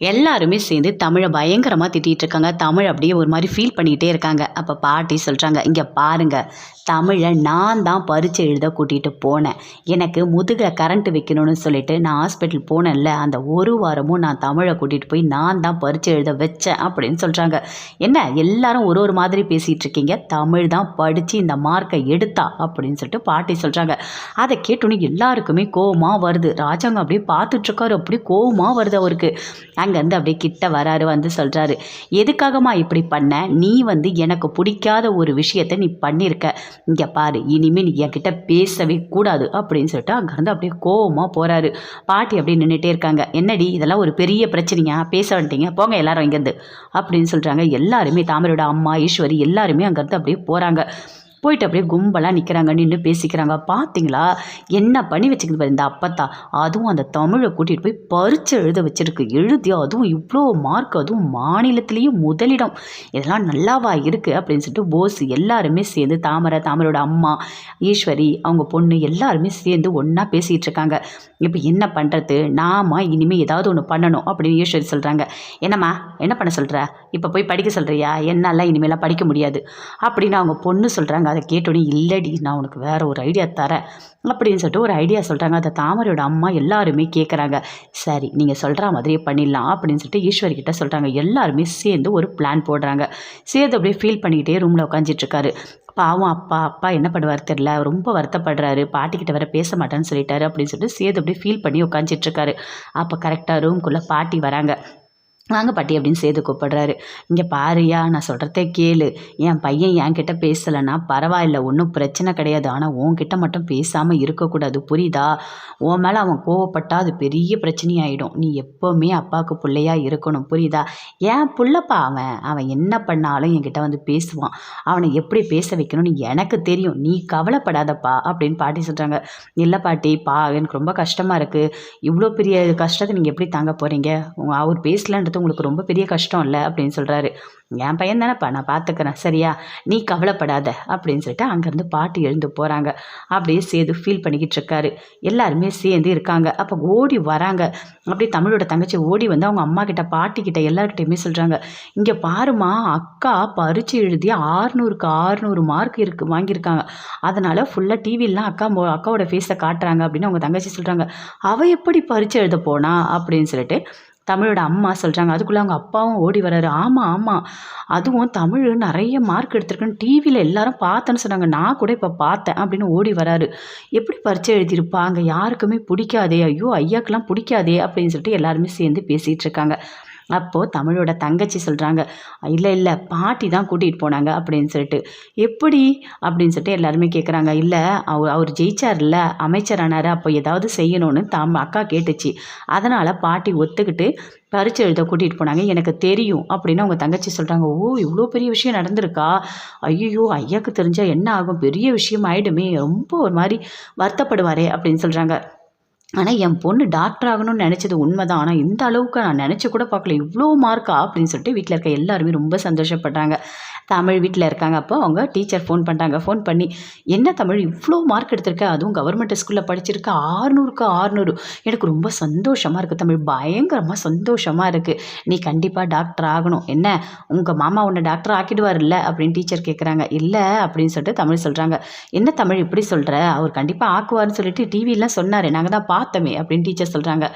எல்லாருமே சேர்ந்து தமிழை பயங்கரமாக திட்டிகிட்டு இருக்காங்க. தமிழ் அப்படியே ஒரு மாதிரி ஃபீல் பண்ணிகிட்டே இருக்காங்க. அப்போ பாட்டி சொல்கிறாங்க இங்கே பாருங்கள் தமிழை நான் தான் பரீட்சை எழுத கூட்டிகிட்டு போனேன். எனக்கு முதுகில் கரண்ட் வைக்கணும்னு சொல்லிட்டு நான் ஹாஸ்பிட்டல் போனேன்ல. அந்த ஒரு வாரமும் நான் தமிழை கூட்டிகிட்டு போய் நான் தான் பரீட்சை எழுத வச்சேன் அப்படின்னு சொல்கிறாங்க என்ன எல்லாரும் ஒரு ஒரு மாதிரி பேசிகிட்டு இருக்கீங்க. தமிழ் தான் படித்து இந்த மார்க்கை எடுத்தா அப்படின்னு சொல்லிட்டு பாட்டி சொல்கிறாங்க அதை கேட்டோன்னே எல்லாருக்குமே கோவமாக வருது. ராஜாங்க அப்படியே பார்த்துட்ருக்காரு அப்படியே கோவமாக வருது அவருக்கு. அங்கேருந்து அப்படியே கிட்ட வராரு வந்து சொல்கிறாரு எதுக்காகம்மா இப்படி பண்ண? நீ வந்து எனக்கு பிடிக்காத ஒரு விஷயத்த நீ பண்ணியிருக்க இங்கே பாரு இனிமேல் நீ என்கிட்ட பேசவே கூடாது அப்படின்னு சொல்லிட்டு அங்கேருந்து அப்படியே கோபமாக போகிறாரு பாட்டி அப்படியே நின்றுட்டே இருக்காங்க. என்னடி இதெல்லாம் ஒரு பெரிய பிரச்சனையா? பேச வந்துட்டீங்க போங்க எல்லாரும் இங்கேருந்து அப்படின்னு சொல்கிறாங்க எல்லாருமே தாமரையோட அம்மா ஈஸ்வரி எல்லாருமே அங்கேருந்து அப்படியே போகிறாங்க போயிட்டு அப்படியே கும்பலாக நிற்கிறாங்க நின்று பேசிக்கிறாங்க. பார்த்தீங்களா என்ன பண்ணி வச்சுக்கிது பாரு இந்த அப்பத்தா. அதுவும் அந்த தமிழை கூட்டிகிட்டு போய் பறிச்சு எழுத வச்சுருக்கு. எழுதி அதுவும் இவ்வளோ மார்க் அதுவும் மாநிலத்திலேயும் முதலிடம். இதெல்லாம் நல்லாவா இருக்குது அப்படின்னு சொல்லிட்டு போஸ் எல்லாருமே சேர்ந்து தாமரை தாமரோட அம்மா ஈஸ்வரி அவங்க பொண்ணு எல்லாருமே சேர்ந்து ஒன்றா பேசிகிட்டு இருக்காங்க. இப்போ என்ன பண்ணுறது நாம இனிமேல் ஏதாவது ஒன்று பண்ணணும் அப்படின்னு ஈஸ்வரி சொல்கிறாங்க என்னம்மா என்ன பண்ண சொல்கிற இப்போ போய் படிக்க சொல்கிறியா என்னால் இனிமேலாம் படிக்க முடியாது. அப்படின்னு அவங்க பொண்ணு சொல்கிறாங்க அதை கேட்டோன்னே இல்லடி நான் உனக்கு வேறு ஒரு ஐடியா தரேன் அப்படின்னு சொல்லிட்டு ஒரு ஐடியா சொல்கிறாங்க அதை தாமரையோட அம்மா எல்லாருமே கேட்குறாங்க சரி நீங்கள் சொல்கிற மாதிரியே பண்ணிடலாம் அப்படின்னு சொல்லிட்டு ஈஸ்வரி கிட்ட சொல்கிறாங்க எல்லாருமே சேர்ந்து ஒரு பிளான் போடுறாங்க. சேர்ந்து அப்படியே ஃபீல் பண்ணிக்கிட்டே ரூமில் உட்காந்துட்ருக்காரு பாவம் அப்பா அப்பா என்ன பண்ணுவார் தெரில ரொம்ப வருத்தப்படுறாரு. பாட்டிக்கிட்ட வர பேச மாட்டேன்னு சொல்லிட்டாரு அப்படின்னு சொல்லிட்டு சேது அப்படியே ஃபீல் பண்ணி உட்காந்துட்ருக்காரு அப்போ கரெக்டாக ரூம்குள்ளே பாட்டி வராங்க. வாங்க பாட்டி அப்படின்னு சேது கூப்பிடுறாரு. இங்கே பாருயா நான் சொல்கிறதே கேளு. என் பையன் என்கிட்ட பேசலைன்னா பரவாயில்ல ஒன்றும் பிரச்சனை கிடையாது. ஆனால் உன்கிட்ட மட்டும் பேசாமல் இருக்கக்கூடாது. புரியுதா? உன் மேலே அவன் கோவப்பட்டா அது பெரிய பிரச்சனையாயிடும். நீ எப்போவுமே அப்பாவுக்கு பிள்ளையா இருக்கணும். புரியுதா? ஏன் புள்ளப்பா அவன் அவன் என்ன பண்ணாலும் என்கிட்ட வந்து பேசுவான். அவனை எப்படி பேச வைக்கணும்னு எனக்கு தெரியும். நீ கவலைப்படாதப்பா அப்படின்னு பாட்டி சொல்கிறாங்க இல்லை பாட்டி பா எனக்கு ரொம்ப கஷ்டமாக இருக்குது இவ்வளோ பெரிய கஷ்டத்தை நீங்கள் எப்படி தாங்க போகிறீங்க அவர் பேசலன்றது உங்களுக்கு ரொம்ப பெரிய கஷ்டம் இல்லை அப்படின்னு சொல்கிறாரு என் பையன் தானேப்பா நான் பார்த்துக்கிறேன் சரியா? நீ கவலைப்படாத அப்படின்னு சொல்லிட்டு அங்கேருந்து பாட்டி எழுந்து போகிறாங்க அப்படியே சேது ஃபீல் பண்ணிக்கிட்டு இருக்காரு. எல்லாருமே சேர்ந்து இருக்காங்க. அப்போ ஓடி வராங்க. அப்படியே தமிழோட தங்கச்சி ஓடி வந்து அவங்க அம்மா கிட்ட பாட்டி கிட்ட எல்லார்கிட்டையுமே சொல்கிறாங்க இங்கே பாருமா அக்கா பரிச்சு எழுதி ஆறுநூறுக்கு ஆறுநூறு மார்க் இருக்கு வாங்கியிருக்காங்க. அதனால் ஃபுல்லாக டிவிலாம் அக்கா அக்காவோட ஃபேஸை காட்டுறாங்க அப்படின்னு அவங்க தங்கச்சி சொல்கிறாங்க அவள் எப்படி பரிச்சு எழுத போனா? அப்படின்னு சொல்லிட்டு தமிழோட அம்மா சொல்கிறாங்க அதுக்குள்ளே அவங்க அப்பாவும் ஓடி வராரு ஆமாம் ஆமாம் அதுவும் தமிழ் நிறைய மார்க் எடுத்திருக்குன்னு டிவியில் எல்லாரும் பார்த்தேன்னு சொன்னாங்க. நான் கூட இப்போ பார்த்தேன் அப்படின்னு ஓடி வராரு எப்படி பரிச்சை எழுதியிருப்பா அங்கே யாருக்குமே பிடிக்காதே. ஐயோ ஐயாக்கெல்லாம் பிடிக்காதே அப்படின்னு சொல்லிட்டு எல்லாருமே சேர்ந்து பேசிகிட்டு இருக்காங்க. அப்போது தமிழோட தங்கச்சி சொல்கிறாங்க இல்லை இல்லை பாட்டி தான் கூட்டிகிட்டு போனாங்க அப்படின்னு சொல்லிட்டு. எப்படி? அப்படின்னு சொல்லிட்டு எல்லாருமே கேட்குறாங்க இல்லை அவர் அவர் ஜெயிச்சார்ல அமைச்சரானார் அப்போ ஏதாவது செய்யணும்னு தாம் அக்கா கேட்டுச்சு. அதனால் பாட்டி ஒத்துக்கிட்டு பரிச்சு எழுத கூட்டிகிட்டு போனாங்க. எனக்கு தெரியும் அப்படின்னு அவங்க தங்கச்சி சொல்கிறாங்க ஓ இவ்வளோ பெரிய விஷயம் நடந்திருக்கா? ஐயோ ஐயாக்கு தெரிஞ்சால் என்ன ஆகும்? பெரிய விஷயம் ஆகிடுமே ரொம்ப ஒரு மாதிரி வருத்தப்படுவாரே அப்படின்னு சொல்கிறாங்க ஆனால் என் பொண்ணு டாக்டர் ஆகணும்னு நினச்சது உண்மை தான் ஆனால் இந்த அளவுக்கு நான் நினச்சி கூட பார்க்கல. இவ்வளோ மார்க்கா அப்படின்னு சொல்லிட்டு வீட்டில் இருக்க எல்லாருமே ரொம்ப சந்தோஷப்பட்டாங்க. தமிழ் வீட்டில் இருக்காங்க. அப்போ அவங்க டீச்சர் ஃபோன் பண்ணிட்டாங்க ஃபோன் பண்ணி என்ன தமிழ் இவ்வளோ மார்க் எடுத்திருக்க? அதுவும் கவர்மெண்ட் ஸ்கூலில் படிச்சிருக்க ஆறுநூறுக்கு ஆறுநூறு. எனக்கு ரொம்ப சந்தோஷமாக இருக்குது தமிழ். பயங்கரமாக சந்தோஷமாக இருக்குது நீ கண்டிப்பாக டாக்டர் ஆகணும். என்ன? உங்கள் மாமா உன்னை டாக்டர் இல்லை அப்படின்னு டீச்சர் கேட்குறாங்க இல்லை அப்படின்னு சொல்லிட்டு தமிழ் சொல்கிறாங்க என்ன தமிழ் இப்படி சொல்கிற அவர் கண்டிப்பாக ஆக்குவார்னு சொல்லிட்டு டிவிலாம் சொன்னார். நாங்கள் தான் பார்த்தோமே அப்படின்னு டீச்சர் சொல்கிறாங்க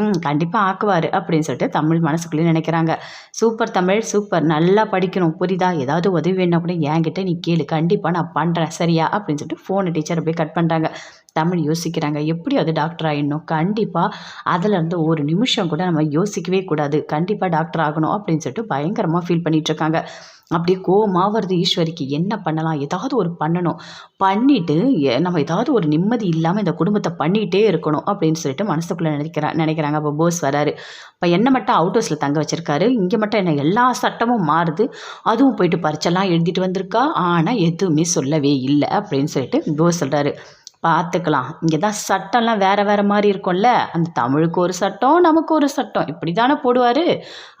ம் கண்டிப்பாக ஆக்குவார் அப்படின்னு சொல்லிட்டு தமிழ் மனசுக்குள்ளேயே நினைக்கிறாங்க. Super Tamil super. நல்லா படிக்கணும். புரியுதா? ஏதாவது உதவி வேணா கூட என்கிட்ட நீ கேளு. கண்டிப்பாக நான் பண்ணுறேன் சரியா? அப்படின்னு சொல்லிட்டு ஃபோனை டீச்சர் அப்படியே கட் பண்ணுறாங்க தமிழ் யோசிக்கிறாங்க. எப்படி அது டாக்டர் ஆகிடணும் கண்டிப்பாக அதுலேருந்து ஒரு நிமிஷம் கூட நம்ம யோசிக்கவே கூடாது. கண்டிப்பாக டாக்டர் ஆகணும் அப்படின்னு சொல்லிட்டு பயங்கரமாக ஃபீல் பண்ணிகிட்ருக்காங்க இருக்காங்க. அப்படியே கோவமாக வருது ஈஸ்வரிக்கு என்ன பண்ணலாம்? ஏதாவது ஒரு பண்ணணும். பண்ணிட்டு நம்ம ஏதாவது ஒரு நிம்மதி இல்லாமல் இந்த குடும்பத்தை பண்ணிகிட்டே இருக்கணும் அப்படின்னு சொல்லிட்டு மனசுக்குள்ளே நினைக்கிறா நினைக்கிறாங்க. அப்போ போஸ் வராரு. இப்போ என்னை மட்டும் அவுட் ஹவுஸில் தங்க வச்சுருக்காரு? இங்கே மட்டும் என்ன எல்லா சட்டமும் மாறுது. அதுவும் போயிட்டு பரிச்செல்லாம் எழுதிட்டு வந்திருக்கா? ஆனால் எதுவுமே சொல்லவே இல்லை. அப்படின்னு சொல்லிட்டு போஸ் சொல்கிறாரு பார்த்துக்கலாம். இங்கே தான் சட்டம்லாம் வேறு வேறு மாதிரி இருக்கும்ல. அந்த தமிழுக்கு ஒரு சட்டம் நமக்கு ஒரு சட்டம். இப்படி தானே போடுவார்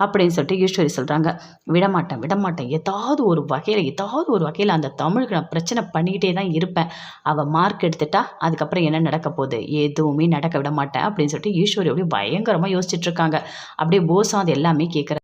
அப்படின்னு சொல்லிட்டு ஈஸ்வரி சொல்கிறாங்க விடமாட்டேன் விடமாட்டேன். ஏதாவது ஒரு வகையில் ஏதாவது ஒரு வகையில் அந்த தமிழுக்கு நான் பிரச்சனை பண்ணிக்கிட்டே தான் இருப்பேன். அவள் மார்க் எடுத்துட்டா அதுக்கப்புறம் என்ன நடக்க போகுது? எதுவுமே நடக்க விட மாட்டேன் அப்படின்னு சொல்லிட்டு ஈஸ்வரி அப்படியே பயங்கரமாக யோசிச்சுட்ருக்காங்க அப்படியே போஸ் அது எல்லாமே கேட்குற